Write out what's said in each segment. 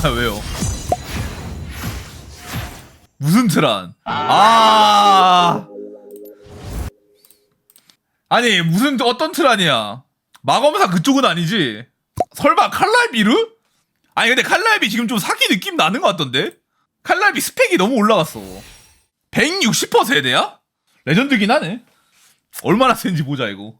왜요? 무슨 트란? 아 아니 무슨 어떤 트란이야? 마검사 그쪽은 아니지? 설마 칼날비르? 아니 근데 칼날비 지금 좀 사기 느낌 나는 것 같던데? 칼날비 스펙이 너무 올라갔어. 160% 세대야? 레전드긴 하네. 얼마나 센지 보자 이거.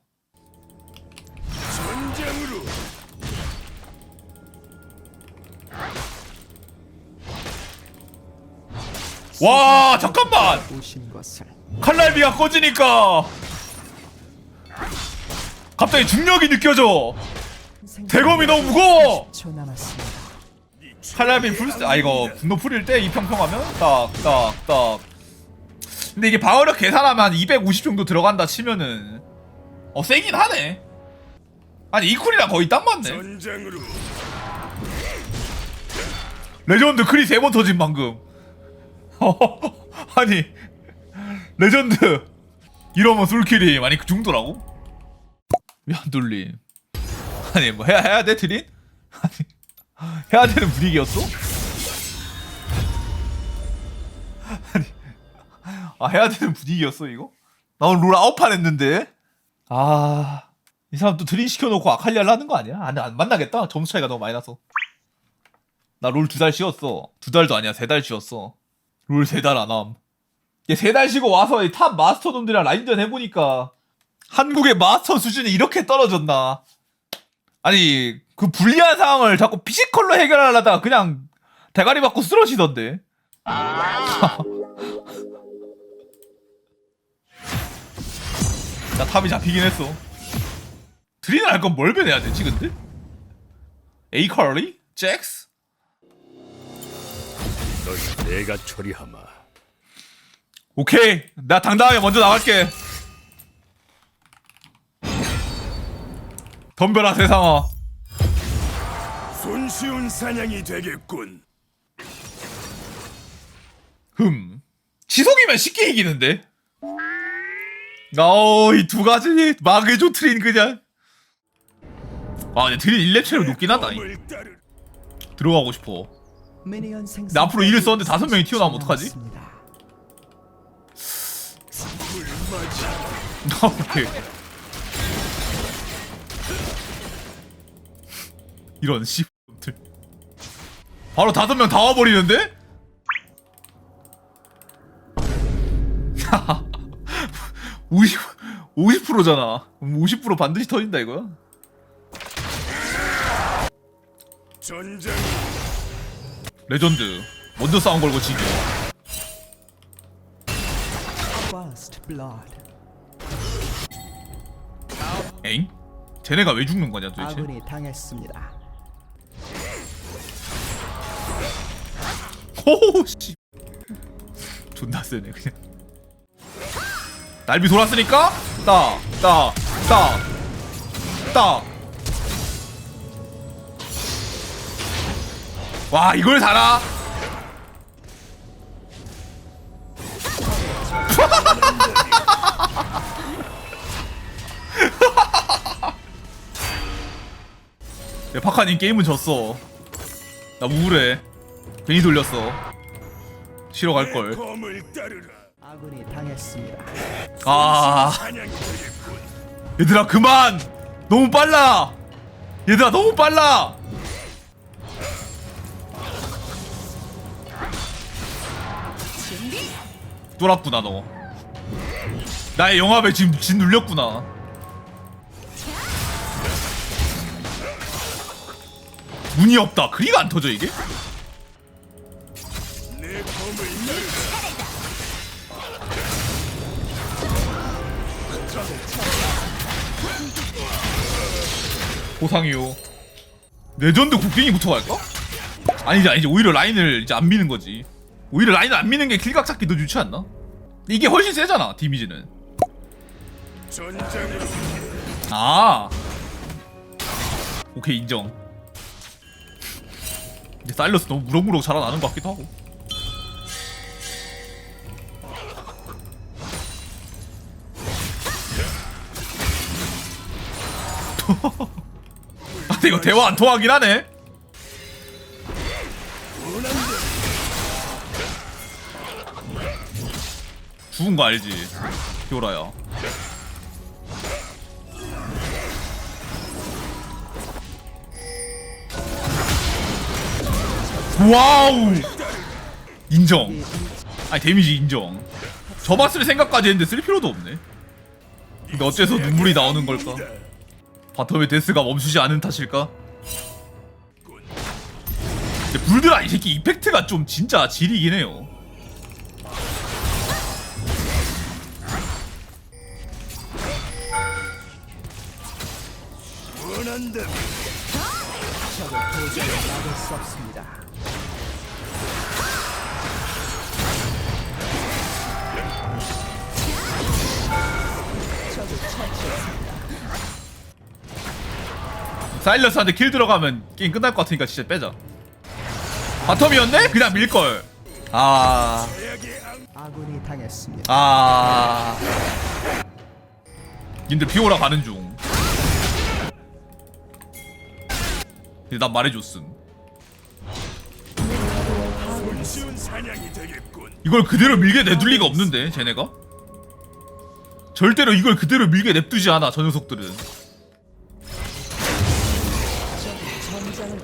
와 잠깐만! 오신 것을 칼날비가 꺼지니까. 갑자기 중력이 느껴져. 대검이 너무 무거워. 10초 남았습니다. 칼날비 풀스 아 이거 분노 풀일 때 이 평평하면? 딱딱딱. 근데 이게 방어력 계산하면 한 250 정도 들어간다 치면은. 어 세긴 하네. 아니 이 쿨이랑 거의 딱 맞네. 전장으로. 레전드 크리 세 번 터진 방금 아니 레전드 이러면 솔킬이 많이 그 정도라고? 왜안 돌림 아니 뭐 해야 해야 돼 트린? 아니 해야 되는 분위기였어? 아니 아 해야 되는 분위기였어 이거? 나 오늘 롤 아홉 판 했는데 아 이 사람 또 트린 시켜놓고 아칼리아를 하는 거 아니야? 안, 안 만나겠다 점수 차이가 너무 많이 나서 나 롤 두 달 쉬었어 두 달도 아니야 세 달 쉬었어 롤 세 달 안함 세달 쉬고 와서 이탑 마스터 놈들이랑 라인전 해보니까 한국의 마스터 수준이 이렇게 떨어졌나 아니 그 불리한 상황을 자꾸 피지컬로 해결하려다가 그냥 대가리 받고 쓰러지던데 나 탑이 잡히긴 했어 드리는 할건뭘 변해야 되지 근데? 에이컬리? 잭스? 널 내가 처리하마. 오케이. 나 당당하게 먼저 나갈게. 덤벼라 세상아. 손쉬운 사냥이 되겠군. 흠. 지속이면 쉽게 이기는데. 어우 이두 가지 마그조 트린 그냥. 아 근데 1렙 체력 높긴 하다. 이. 검을 따르 들어가고 싶어 미니언 생성. 나 앞으로 일을 썼는데 다섯 명이 튀어나오면 어떡하지? 물맞이 오케이 이런 씨들 바로 다섯 명 다 와버리는데? 50 50%잖아. 50% 반드시 터진다 이거야. 전장 레전드. 먼저 싸운 걸고 지기. 엥? 쟤네가 왜 죽는 거냐 도대체? 아군이 당했습니다. 호호 씨. 존나 세네 그냥. 날비 돌았으니까 따, 따, 따, 따. 와 이걸 살아? 야 파카님 게임은 졌어. 나 우울해. 괜히 돌렸어. 쉬러 갈 걸. 검을 따르라 아군이 당했습니다. 아. 얘들아 그만 너무 빨라 얘들아 너무 빨라 쫄았구나 너. 나의 영합에 지금 진 눌렸구나. 문이 없다. 그리가 안 터져 이게? 보상이요. 레전드 국갱이부터 갈까? 아니지 아니지. 오히려 라인을 이제 안 미는 거지 오히려 라인을 안 미는 게 킬각 찾기 더 좋지 않나? 이게 훨씬 세잖아 전장으로 아. 오케이 인정. 이제 사일러스 너무 무럭무럭 자라나는 것 같기도 하고. 아 이거 대화 안 통하긴 하네 죽은 거 알지? 피오라야. 와우! 인정. 아니 데미지 인정. 저만 쓸 생각까지 했는데 쓸 필요도 없네. 근데 어째서 눈물이 나오는 걸까? 바텀의 데스가 멈추지 않은 탓일까? 근데 불드라 이 새끼 이펙트가 좀 진짜 질이긴 해요. 원한다면 적을 도저히 막을 수 없습니다. 적을 처치했습니다. 사일러스한테 킬 들어가면 게임 끝날 것 같으니까 진짜 빼자. 바텀이었네? 그냥 밀걸. 아, 아군이 당했습니다. 아. 님들 비오라 가는 중. 근데 난 말해줬음. 이걸 그대로 밀게 내둘 리가 없는데, 쟤네가? 절대로 이걸 그대로 밀게 냅두지 않아, 저 녀석들은.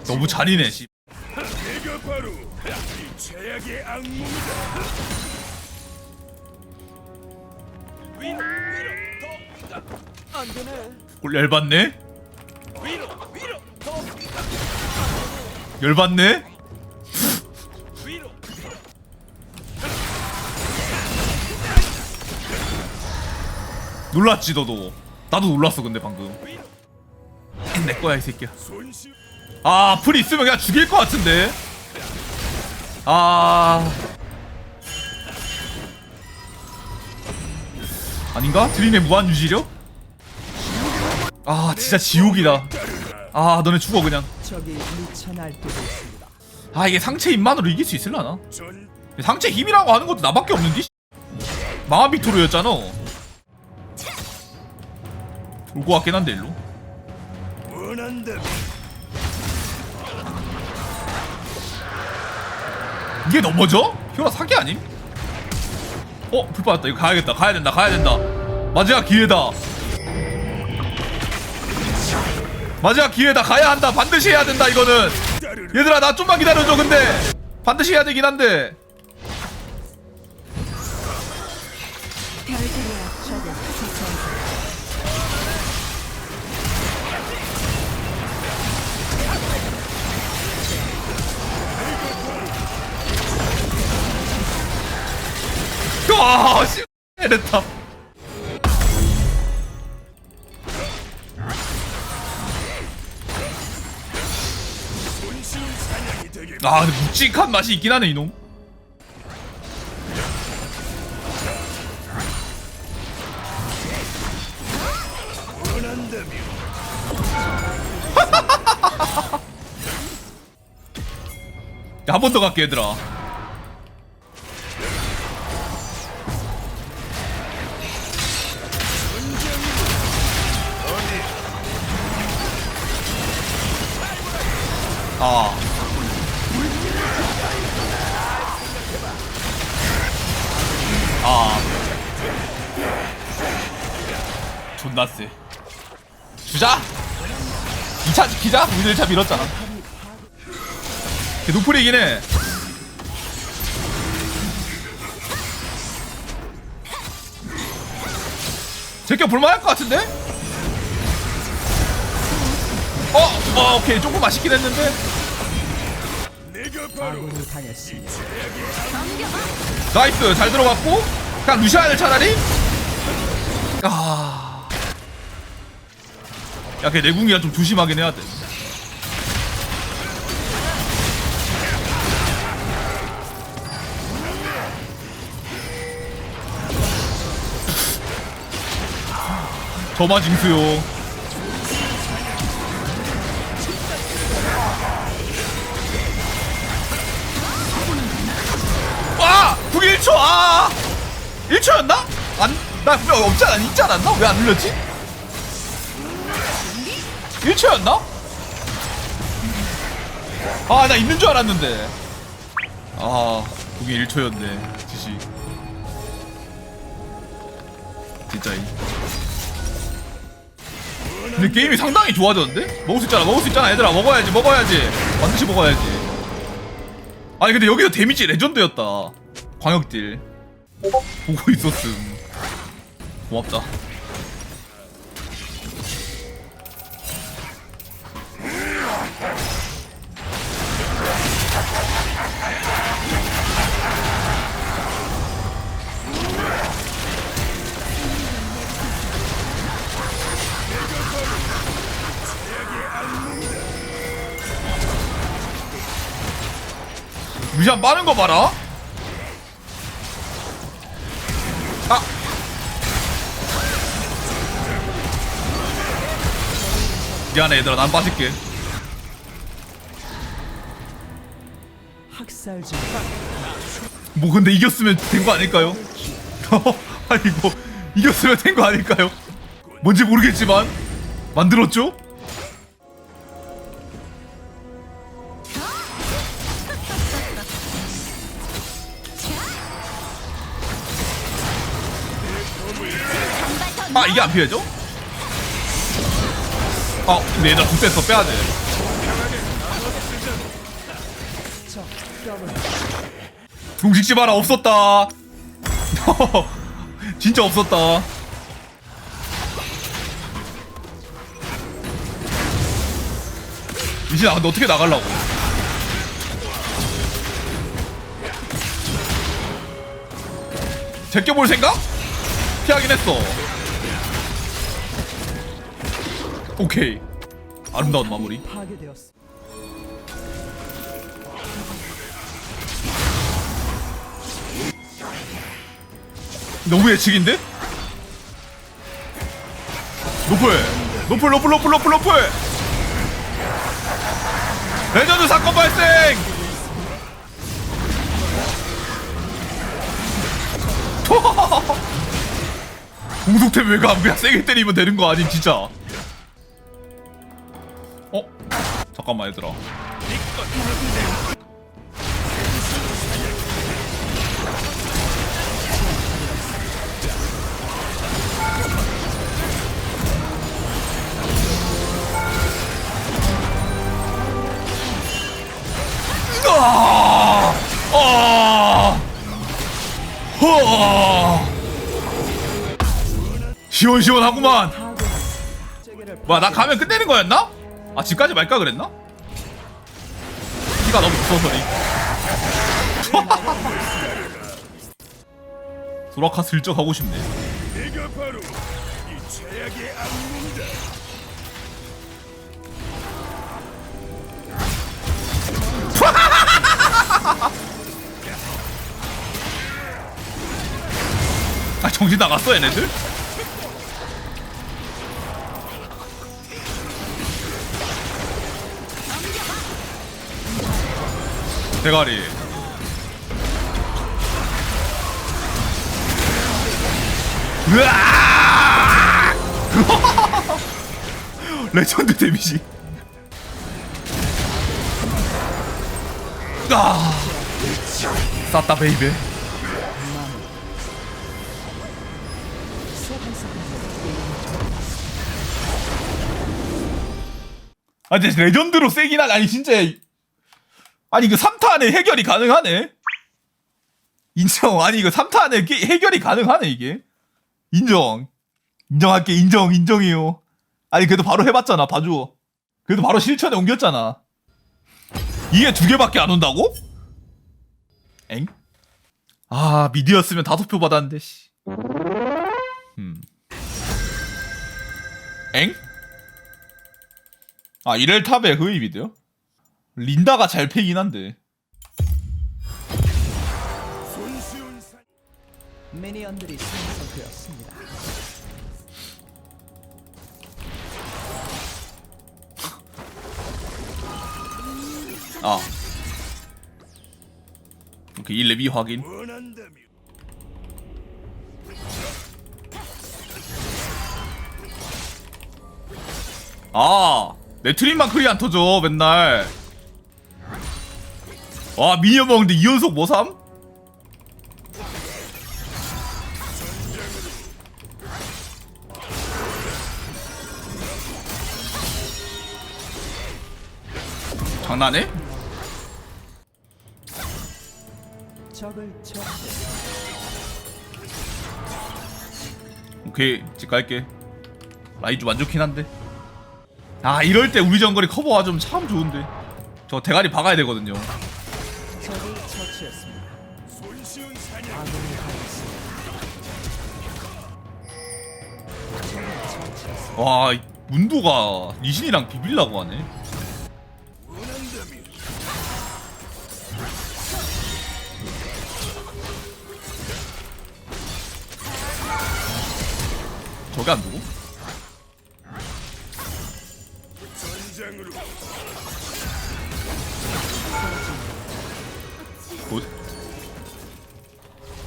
너무 잔인해, 씨. 내가 바로 이 최악의 악몽이다. 위로 위로 더안 되네. 꼴 열받네? 열받네? 놀랐지, 너도. 나도 놀랐어, 근데 방금. 내 거야, 이 새끼야. 아, 풀 있으면 그냥 죽일 것 같은데. 아. 아닌가? 드림의 무한 유지력? 아, 진짜 지옥이다. 아, 너네 죽어 그냥. 적이 미쳐 날뛰고 있습니다. 아, 이게 상체 힘만으로 이길 수 있을라나? 전 상체 힘이라고 하는 것도 나밖에 없는데. 빅토르였잖아. 올것 같긴 한데 일로. 이게 넘어져? 히오라 사기 아님? 어? 불 받았다 이거 가야겠다 가야 된다 가야 된다 마지막 기회다 마지막 기회다 가야 한다. 반드시 해야 된다 이거는. 얘들아 나 좀만 기다려줘 근데. 반드시 해야 되긴 한데. 적을 처치했습니다. 아 묵직한 맛이 있긴 하네 이놈. 한 번 더 갈게 얘들아. 아 아. 존나 세. 주자! 2차 지키자! 우리 1차 밀었잖아. 걔 노플이긴 해. 제껴 볼만할 것 같은데? 어, 어, 오케이 조금 아쉽긴 했는데. 나이스, 잘 들어갔고. 그냥 루시아를 차라리. 아, 야, 걔 내궁이라 좀 조심하긴 해야 돼. 저마 징수요. 1초였나? 안, 나 분명 없지 않았, 있지 않았나? 왜 안 눌렸지? 1초였나? 아, 나 있는 줄 알았는데. 아 그게 1초였네 지시 진짜이 근데 게임이 상당히 좋아졌는데? 먹을 수 있잖아 먹을 수 있잖아 얘들아 먹어야지 먹어야지 반드시 먹어야지 아니 근데 여기서 데미지 레전드였다 광역딜 보고 있었음. 고맙다. 루시안 빠른 거 봐라 미안해 얘들아 난 빠질게 뭐 근데 이겼으면 된 거 아닐까요? 아니 뭐 이겼으면 된 거 아닐까요? 뭔지 모르겠지만 만들었죠? 아 이게 안 피해져? 아 근데 얘들아 국대서 빼야돼. 동식지 마라 없었다. 진짜 없었다. 미신아 근데 어떻게 나가려고? 제껴볼 생각? 피하긴 했어 오케이. 아름다운 마무리. 너무 예측인데? 노플. 노플 노플 노플 노플 노플. 레전드 사건 발생! 공속템 왜가 그냥 세게 때리면 되는 거 아님 진짜 잠깐만 얘들아 아! 아! 허! 시원시원하구만. 뭐야 나 가면 끝내는 거였나? 아 집까지 말까 그랬나? 피가 너무 무서워서리. 소라카 슬쩍 하고 싶네. 내가 바로 이 최악의 악몽이다. 아 정신 나갔어 얘네들? 대가리! 레전드 데미지. 아! 쌌다 베이베. 아 근데 레전드로 세긴 하네 아니 진짜 아니 그 3타 안에 해결이 가능하네 인정 아니 이거 3타 안에 게- 해결이 가능하네 이게 인정 인정할게 인정 인정해요 아니 그래도 바로 해봤잖아 봐줘 그래도 바로 실천에 옮겼잖아 이게 두 개밖에 안 온다고? 엥? 아 미디였으면 다섯 표 받았는데 씨. 음. 엥? 아 이렐 탑에 흡입이 돼요? 린다가 잘 패긴 한데. 미니언들이 생성되었습니다. 아 오케이 1레비 확인 아, 내 트림만 크리 안 터져, 맨날. 와 미니언 먹는데 2연속 뭐 삼? 장난해? 오케이 집 갈게 라이즈 만족긴 한데 아 이럴 때 우리 정거리 커버가 좀 참 좋은데 저 대가리 박아야 되거든요 적을 처치했습니다. 손쉬운 사냥 아군이 당했습니다. 와이 문도가 리신이랑 비빌라고 하네 저게 안 되고?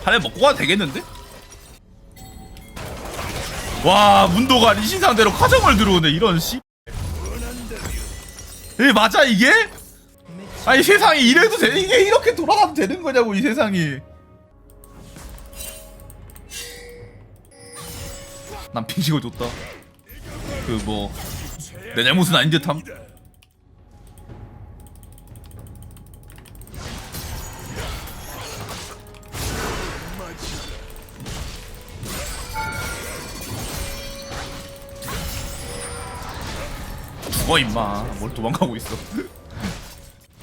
한해 먹고 가도 되겠는데? 와 문도가 리신 상대로 카정을 들어오네 이런 씨. 이 맞아 이게? 아니 세상이 이래도 돼? 이게 이렇게 돌아가도 되는 거냐고 이 세상이. 난 핑식을 줬다. 그 뭐 내 잘못은 아닌 듯함 죽어 임마. 뭘 도망가고 있어.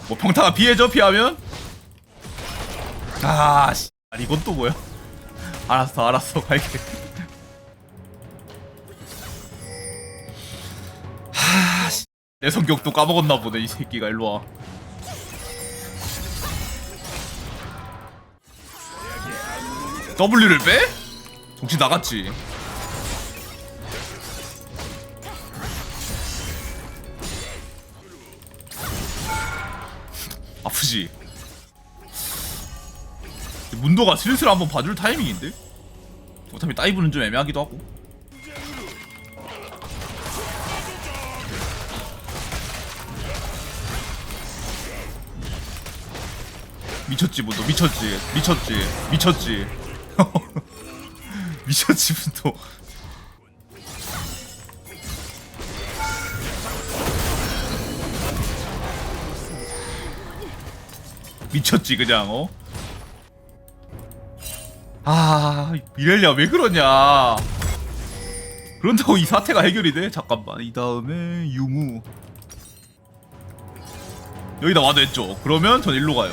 뭐 평타가 피해져 피하면? 아 씨. 이건 또 뭐야? 알았어 알았어. 갈게. 하, 씨. 내 성격도 까먹었나 보네 이 새끼가. 일로 와. W를 빼? 정신 나갔지 아프지. 문도가 슬슬 한번 봐줄 타이밍인데? 어차피 다이브는 좀 애매하기도 하고. 미쳤지 문도. 미쳤지. 미쳤지. 미쳤지. 미쳤지 문도 미쳤지 그냥 어? 아 미렐리아 왜 그러냐 그런다고 이 사태가 해결이 돼? 잠깐만 이 다음에 유무 여기다 와도 했죠 그러면 전 일로 가요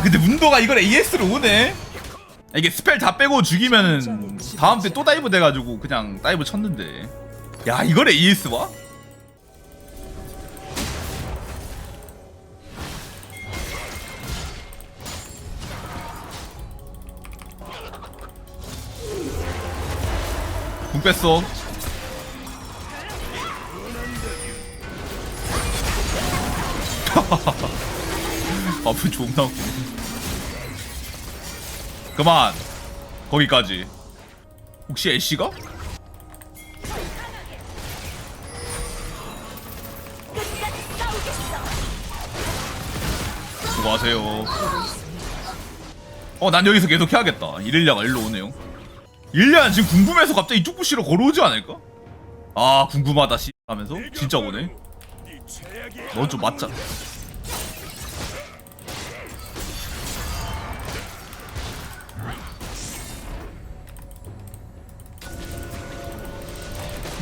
아, 근데 문도가 이걸 AS로 오네. 이게 스펠 다 빼고 죽이면은 다음 때 또 다이브 돼가지고 그냥 다이브 쳤는데. 야, 이걸 AS 와? 궁 뺐어. 아프 존나 웃기네. 그만. 거기까지. 혹시 애쉬가? 수고하세요. 어난 여기서 계속 해야겠다. 이렐리아가 일로 오네요. 이렐리아는 지금 궁금해서 갑자기 이쪽 부시로 걸어오지 않을까? 아 궁금하다 씨. 하면서 진짜 오네. 넌 좀 맞자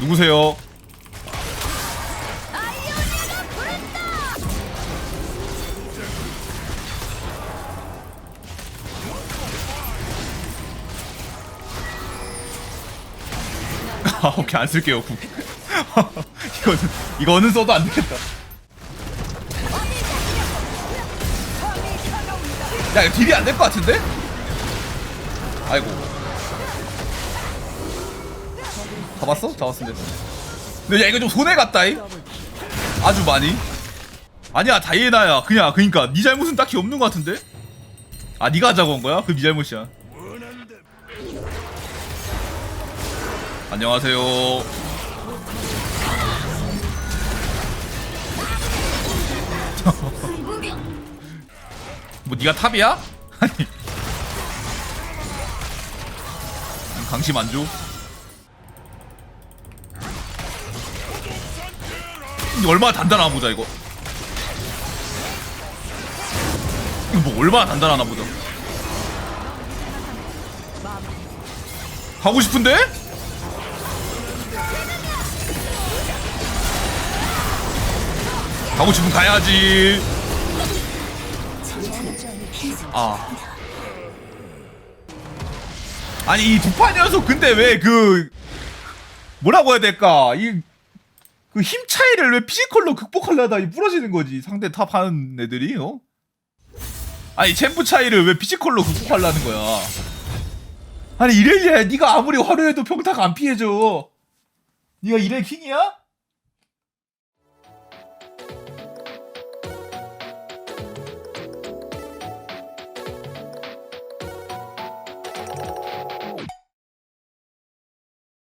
누구세요? 아 오케이 안 쓸게요 국 이거는 이거는 써도 안 되겠다 야 이거 딜이 안 될 것 같은데? 아이고 잡았어? 잡았으면 됐어 근데 야 이거 좀 손해 같다잉 아주 많이 아니야 다이애나야 그냥 그니까 네 잘못은 딱히 없는 것 같은데 아 네가 하자고 한 거야? 그네 잘못이야. 안녕하세요 뭐 네가 탑이야? 아니 강심 안 줘? 이게 얼마나 단단하나 보자 이거. 이거 뭐 얼마나 단단하나 보자. 가고 싶은데? 가고 싶으면 가야지. 아. 아니 이 두판 연속 근데 왜 그 뭐라고 해야 될까? 이 그 힘 차이를 왜 피지컬로 극복하려다 이 부러지는 거지 상대 탑 하는 애들이 어? 아니 챔프 차이를 왜 피지컬로 극복하려는 거야 아니 이래야 네가 아무리 화려해도 평타가 안 피해져 네가 이래 킹이야?